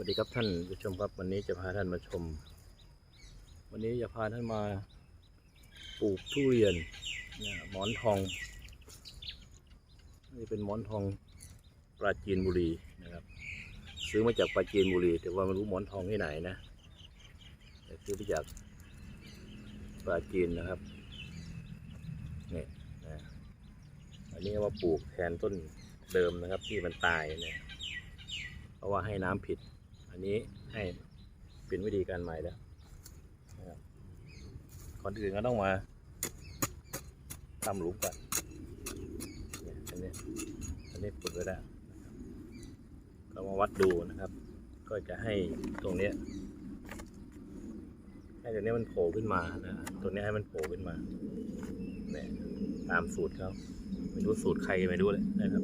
วัสดีครับท่านผู้ชมครับวันนี้จะพาท่านมาชม วันนี้จะพาท่านมาปลูกทุเรียนนะหมอนทองนี่เป็นหมอนทองปราจีนบุรีนะครับ ซื้อมาจากปราจีนบุรี แต่ว่าไม่รู้หมอนทองที่ไหนนะแต่ซื้อมาจากปราจีนนะครับนี่นะอันนี้เอามาปลูกแทนต้นเดิมนะครับที่มันตายเนะเพราะว่าให้น้ำผิด อันนี้ให้เป็นวิธีการใหม่แล้วครับก่อนอื่นก็ต้องมาทำหลุมก่อนอันนี้อันนี้ขุดไว้แล้วก็มาวัดดูนะครับ ก็จะให้ตรงเนี้ยให้ตรงนี้มันโผล่ขึ้นมานะตรงเนี้ให้มันโผล่ขึ้นมาเนี่ยตามสูตรเขาไม่รู้สูตรใครไม่รู้เลยนะครับ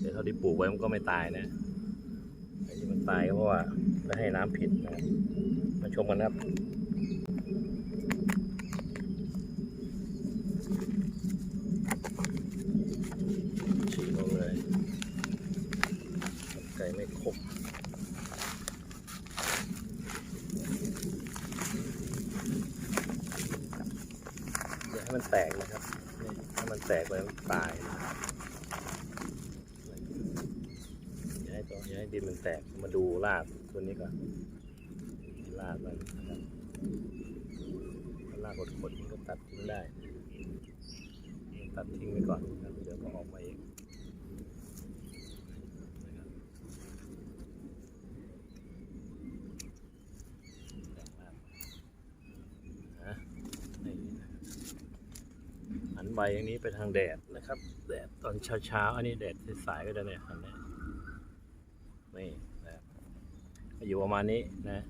แต่เท่าที่ปลูกไว้มันก็ไม่ตายนะ ไอ้ที่มันตายเพราะว่าได้ให้น้ำผิดนะมาชมกันครับฉีกลงเลยไก่ไม่ครบอย่าให้มันแตกนะครับนี่ถ้มันแตกไปมันตายนะครับ อย่า ให้ดินมันแตกมาดูรากตัวนี้ก่อนรากมันนะครับถ้ารากขดๆมันก็ตัดทิ้งได้ ตัดทิ้งไปก่อนนะครับเดี๋ยวก็ออกมาเองนะครับแรงมากนะหันใบอย่างนี้ไปทางแดดนะครับ แดดตอนเช้าๆอันนี้แดดสายๆก็ได้เนี่ยหันเนี่ย นี่นะครับอยู่ประมาณนี้นะ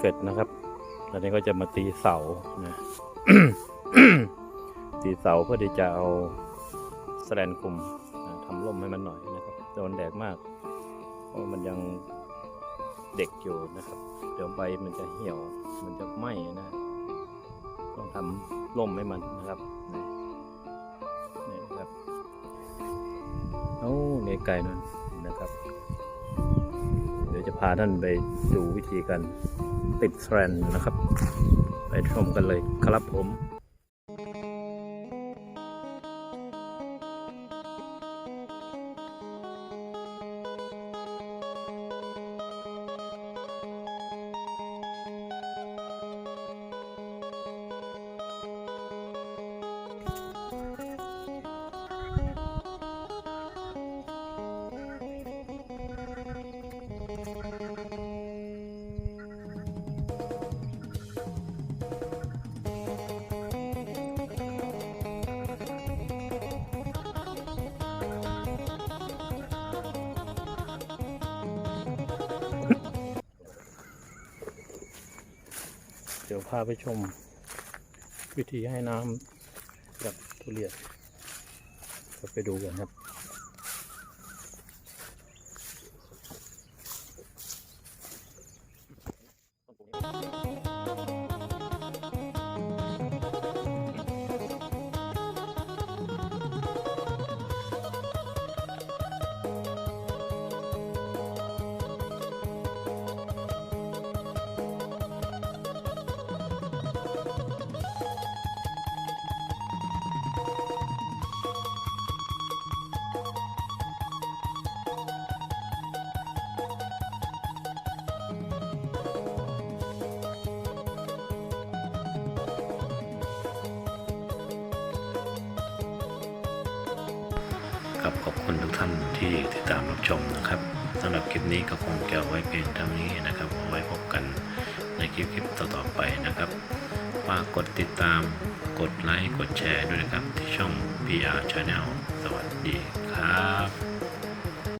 เสร็จนะครับ ตอนนี้ก็จะมาตีเสานะตีเสาเพื่อที่จะเอาแสแลนคุมนะทำร่มให้มันหน่อยนะครับโดนแดดมาก เพราะมันยังเด็กอยู่นะครับ เดี๋ยวใบมันจะเหี่ยว มันจะไหม้นะ ต้องทำร่มให้มันนะครับนี่นะครับโอ้เนไก่นั่น พาท่านไปดูวิธีการติดแทรนนะครับ ไปชมกันเลยครับผม ดี๋ยวพาไปชม วิธีให้น้ำกับทุเรียนก็ไปดูกันครับ ครับขอบคุณทุกท่านที่ติดตามรับชมนะครับสำหรับคลิปนี้ก็คงจะเอาไว้เพียงเท่านี้นะครับไว้พบกันในคลิปคลิปต่อๆไปนะครับฝากกดติดตามกดไลค์กดแชร์ด้วยนะครับที่ช่อง PR Channel สวัสดีครับ